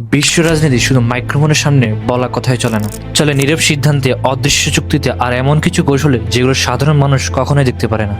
বিশ্ব রাজনীতি শুধু মাইক্রোফোনের সামনে বলা কথাই চলে না। চলে নীরব সিদ্ধান্তে, অদৃশ্য চুক্তিতে আর এমন কিছু কৌশলে যেগুলো সাধারণ মানুষ কখনোই দেখতে পারে না।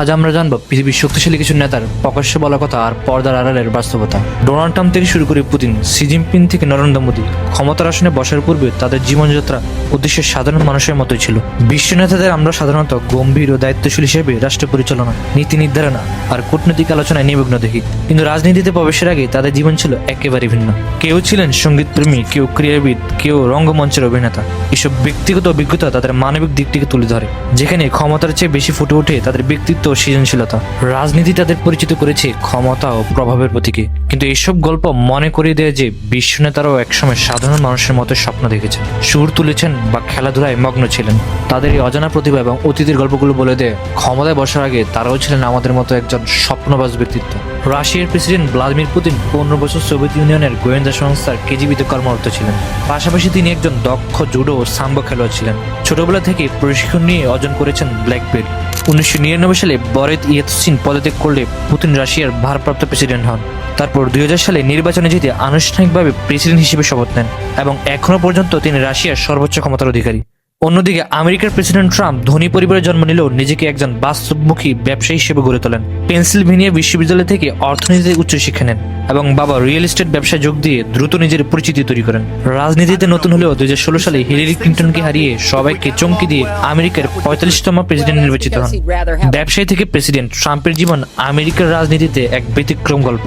আজ আমরা জানব পৃথিবীর শক্তিশালী কিছু নেতার প্রকাশ্য বলা কথা আর পর্দার আড়ালের বাস্তবতা। ডোনাল্ড ট্রাম্প থেকে শুরু করে পুতিন সি জিনপিং থেকে নরেন্দ্র মোদী ক্ষমতার আসনে বসার পূর্বে তাদের জীবনযাত্রা উদ্দেশ্যে সাধারণ মানুষের মতোই ছিল। বিশ্ব নেতাদের আমরা সাধারণত গম্ভীর ও দায়িত্বশীল হিসেবে রাষ্ট্র পরিচালনা, নীতি নির্ধারণা আর কূটনৈতিক আলোচনায় নিমগ্ন দেখি। কিন্তু রাজনীতিতে প্রবেশের আগে তাদের জীবন ছিল একেবারে ভিন্ন। কেউ ছিলেন সঙ্গীতপ্রেমী, কেউ ক্রীড়াবিদ, কেউ রঙ্গমঞ্চের অভিনেতা। এসব ব্যক্তিগত অভিজ্ঞতা তাদের মানবিক দিকটিকে তুলে ধরে, যেখানে ক্ষমতার চেয়ে বেশি ফুটে ওঠে তাদের ব্যক্তিত্ব ও সৃজনশীলতা। রাজনীতি তাদের পরিচিত করেছে ক্ষমতা ও প্রভাবের প্রতীকে। কিন্তু এসব গল্প মনে করিয়ে দেয় যে বিশ্ব নেতারাও একসময় সাধারণ মানুষের মতো স্বপ্ন দেখেছেন। সুর তুলেছেন বা খেলাধুলায় মগ্ন ছিলেন। তাদের এই অজানা প্রতিভা এবং অতীতের গল্পগুলো বলে দেয়, ক্ষমতায় বসার আগে তারাও ছিলেন আমাদের মতো একজন স্বপ্নবাজ ব্যক্তিত্ব। রাশিয়ার প্রেসিডেন্ট ভ্লাদিমির পুতিন পনেরো বছর সোভিয়েত ইউনিয়নের গোয়েন্দা সংস্থার কেজিবিতে কর্মরত ছিলেন। পাশাপাশি তিনি একজন দক্ষ জুডো ও সাম্বো খেলোয়াড় ছিলেন। ছোটবেলা থেকে প্রশিক্ষণ নিয়ে অর্জন করেছেন ব্ল্যাক বেল্ট। উনিশশো নিরানব্বই সালে বরেদ ইয়েতসিন পদত্যাগ করলে পুতিন রাশিয়ার ভারপ্রাপ্ত প্রেসিডেন্ট হন। তারপর দুই হাজার সালে নির্বাচনে জিতে আনুষ্ঠানিকভাবে প্রেসিডেন্ট হিসেবে শপথ নেন এবং এখনও পর্যন্ত তিনি রাশিয়ার সর্বোচ্চ ক্ষমতার অধিকারী। অন্যদিকে আমেরিকার প্রেসিডেন্ট ট্রাম্প ধনী পরিবারে জন্ম নিলেও নিজেকে একজন বাস্তবমুখী ব্যবসায়ী হিসেবে গড়ে তোলেন। পেনসিলভেনিয়া বিশ্ববিদ্যালয় থেকে অর্থনীতিতে উচ্চশিক্ষা নেন এবং বাবা রিয়েল এস্টেট ব্যবসায় যোগ দিয়ে দ্রুত নিজের পরিচিতি তৈরি করেন। রাজনীতিতে নতুন হলেও দুই হাজার ষোলো সালে হিলারি ক্লিন্টনকে হারিয়ে সবাইকে চমকি দিয়ে আমেরিকার পঁয়তাল্লিশতম প্রেসিডেন্ট নির্বাচিত হন। ব্যবসায়ী থেকে প্রেসিডেন্ট ট্রাম্পের জীবন আমেরিকার রাজনীতিতে এক ব্যতিক্রম গল্প।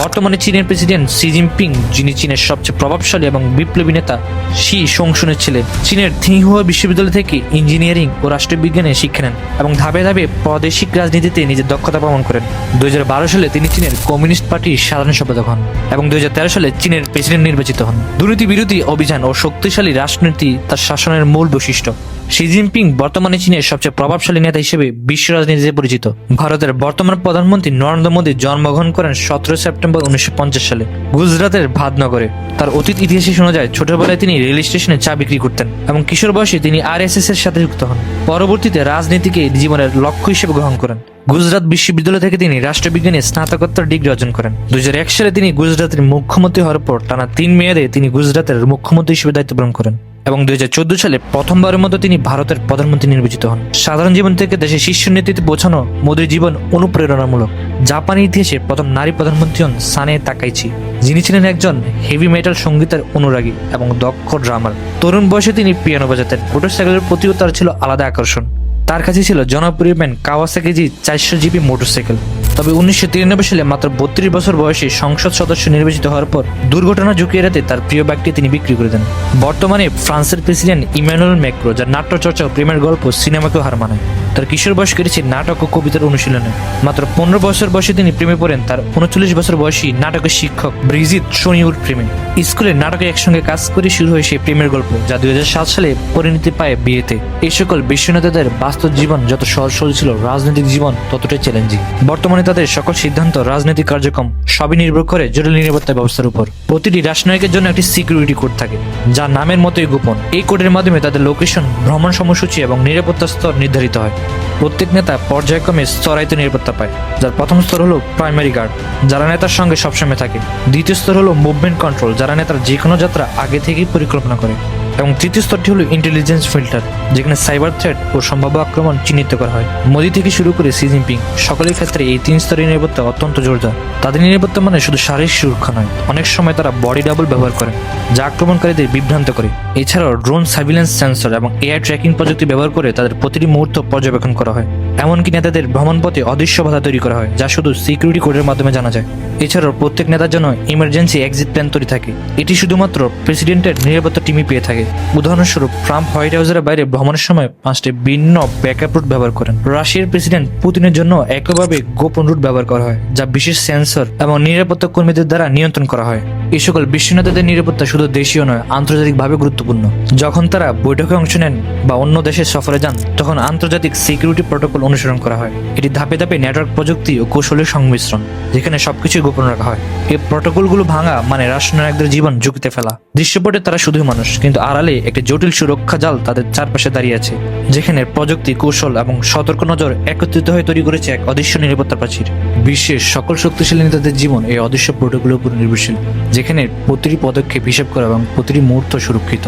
বর্তমানে চীনের প্রেসিডেন্ট সি জিনপিং, যিনি চীনের সবচেয়ে প্রভাবশালী এবং বিপ্লবী নেতা, শি সংসনের ছিলেন চীনের থিংহুয়া বিশ্ববিদ্যালয় থেকে ইঞ্জিনিয়ারিং ও রাষ্ট্রবিজ্ঞানে শিক্ষা নেন এবং ধাপে ধাপে প্রাদেশিক রাজনীতিতে নিজের দক্ষতা প্রমাণ করেন। দুই হাজার বারো সালে তিনি চীনের কমিউনিস্ট পার্টির সাধারণ সম্পাদক হন এবং দুই হাজার তেরো সালে চীনের প্রেসিডেন্ট নির্বাচিত হন। দুর্নীতি বিরোধী অভিযান ও শক্তিশালী রাজনীতি তার শাসনের মূল বৈশিষ্ট্য। শি জিনপিং বর্তমানে চীনের সবচেয়ে প্রভাবশালী নেতা হিসেবে বিশ্ব রাজনীতিতে পরিচিত। ভারতের বর্তমান প্রধানমন্ত্রী নরেন্দ্র মোদী জন্মগ্রহণ করেন সতেরো সেপ্টেম্বর উনিশশো পঞ্চাশ সালে, গুজরাটের ভাদনগরে তার অতীত ইতিহাসে শোনা যায়, ছোটবেলায় তিনি রেল স্টেশনে চা বিক্রি করতেন এবং কিশোর বয়সে তিনি আর এর সাথে যুক্ত হন। পরবর্তীতে রাজনীতিকে জীবনের লক্ষ্য হিসেবে গ্রহণ করেন। গুজরাট বিশ্ববিদ্যালয় থেকে তিনি রাষ্ট্রবিজ্ঞানে স্নাতকোত্তর ডিগ্রি অর্জন করেন। দুই হাজার এক সালে তিনি গুজরাটের মুখ্যমন্ত্রী হওয়ার পর টানা তিন মেয়াদে তিনি গুজরাটের মুখ্যমন্ত্রী হিসেবে দায়িত্ব পালন করেন। এবং দুই হাজার চোদ্দ সালে প্রথমবারের মতো তিনি ভারতের প্রধানমন্ত্রী নির্বাচিত হন। সাধারণ জীবন থেকে দেশের শীর্ষ নেতৃত্বে পৌঁছানো মোদীর জীবন অনুপ্রেরণামূলক। জাপানি ইতিহাসে প্রথম নারী প্রধানমন্ত্রী হন সানে তাকাইচি, যিনি ছিলেন একজন হেভি মেটাল সঙ্গীতের অনুরাগী এবং দক্ষ ড্রামার তরুণ বয়সে তিনি পিয়ানো বাজাতেন। মোটরসাইকেলের প্রতিও তার ছিল আলাদা আকর্ষণ। তার কাছে ছিল জনপ্রিয় ব্যান্ড কাওয়াসাকি জি চারশো জিবি মোটরসাইকেল। তবে উনিশশো তিরানব্বই সালে মাত্র বত্রিশ বছর বয়সে সংসদ সদস্য নির্বাচিত হওয়ার পর দুর্ঘটনা ঝুঁকি এড়াতে তার প্রিয় ব্যাগটি তিনি বিক্রি করে দেন। বর্তমানে ফ্রান্সের প্রেসিডেন্ট ইমানুয়েল ম্যাক্রো, যার নাট্যচর্চা ও প্রেমের গল্প সিনেমাকেও হার মানায়। তার কিশোর বয়স কেটেছে নাটক ও কবিতার অনুশীলনে। মাত্র পনেরো বছর বয়সে তিনি প্রেমে পড়েন। তার উনচল্লিশ বছর বয়সী নাটকের শিক্ষক ব্রিজিত সোনিউর প্রেমে। স্কুলে নাটকে একসঙ্গে কাজ করে শুরু হয় সেই প্রেমের গল্প, যা দুই হাজার সাত সালে পরিণতি পায় বিয়েতে। এই সকল বিশ্বনেতাদের বাস্তব জীবন যত সহজ সরল ছিল, রাজনৈতিক জীবন ততটাই চ্যালেঞ্জিং বর্তমানে তাদের সকল সিদ্ধান্ত, রাজনৈতিক কার্যক্রম সবই নির্ভর করে জরুরি নিরাপত্তা ব্যবস্থার উপর। প্রতিটি রাষ্ট্রনায়কের জন্য একটি সিকিউরিটি কোড থাকে, যা নামের মতোই গোপন। এই কোডের মাধ্যমে তাদের লোকেশন ভ্রমণ সময়সূচি এবং নিরাপত্তা স্তর নির্ধারিত হয়। প্রত্যেক নেতা পর্যায়ক্রমে স্তরায়িত নিরাপত্তা পায়, যার প্রথম স্তর হলো প্রাইমারি গার্ড, যারা নেতার সঙ্গে সবসময় থাকে। দ্বিতীয় স্তর হলো মুভমেন্ট কন্ট্রোল, যারা নেতার যে কোনো যাত্রা আগে থেকেই পরিকল্পনা করে। এবং তৃতীয় স্তরটি হলো ইন্টেলিজেন্স ফিল্টার যেখানে সাইবার থ্রেট ও সম্ভাব্য আক্রমণ চিহ্নিত করা হয়। মোদি থেকে শুরু করে সি জিনপিং সকলের ক্ষেত্রে এই তিন স্তরের নিরাপত্তা অত্যন্ত জোরদার। তাদের নিরাপত্তা মানে শুধু শারীরিক সুরক্ষা নয়, অনেক সময় তারা বডি ডাবল ব্যবহার করেন যা আক্রমণকারীদের বিভ্রান্ত করে। এছাড়াও ড্রোন সার্ভিলেন্স সেন্সর এবং এআই ট্র্যাকিং প্রযুক্তি ব্যবহার করে তাদের প্রতিটি মুহূর্ত পর্যবেক্ষণ করা হয়। এমনকি নেতাদের ভ্রমণ পথে অদৃশ্য বাধা তৈরি করা হয়, যা শুধু সিকিউরিটি কোডের মাধ্যমে জানা যায়। এছাড়াও প্রত্যেক নেতার জন্য ইমার্জেন্সি এক্সিট প্ল্যান তৈরি থাকে। এটি শুধুমাত্র প্রেসিডেন্টের নিরাপত্তা টিমই পেয়ে থাকে। উদাহরণস্বরূপ, ট্রাম্প হোয়াইট হাউসের বাইরে ভ্রমণের সময় পাঁচটি ভিন্ন ব্যাকআপ রুট ব্যবহার করেন। রাশিয়ার প্রেসিডেন্ট পুতিনের জন্য একইভাবে গোপন রুট ব্যবহার করা হয়, যা বিশেষ সেন্সর এবং নিরাপত্তা কর্মীদের দ্বারা নিয়ন্ত্রণ করা হয়। এই সকল বিশ্ব নেতাদের নিরাপত্তা শুধু দেশীয় নয়, আন্তর্জাতিকভাবে গুরুত্বপূর্ণ। যখন তারা বৈঠকে অংশ নেন বা অন্য দেশে সফরে যান, তখন আন্তর্জাতিক সিকিউরিটি প্রোটোকল অনুসরণ করা হয়। এটি ধাপে ধাপে নেটওয়ার্ক প্রযুক্তি ও কৌশলের সংমিশ্রণ, যেখানে সবকিছু গোপন রাখা হয়। এই প্রটোকলগুলো ভাঙা মানে রাষ্ট্রনায়কদের জীবন ঝুঁকিতে ফেলা। দৃশ্যপটে তারা শুধুই মানুষ, কিন্তু আড়ালে একটি জটিল সুরক্ষা জাল তাদের চারপাশে দাঁড়িয়ে আছে, যেখানে প্রযুক্তি, কৌশল এবং সতর্ক নজর একত্রিত হয়ে তৈরি করেছে এক অদৃশ্য নিরাপত্তা প্রাচীর। বিশ্বের সকল শক্তিশালী নেতাদের জীবন এই অদৃশ্য প্রোটোকলের উপর নির্ভরশীল, যেখানে প্রতিটি পদক্ষেপ হিসেব করা এবং প্রতিটি মুহূর্ত সুরক্ষিত।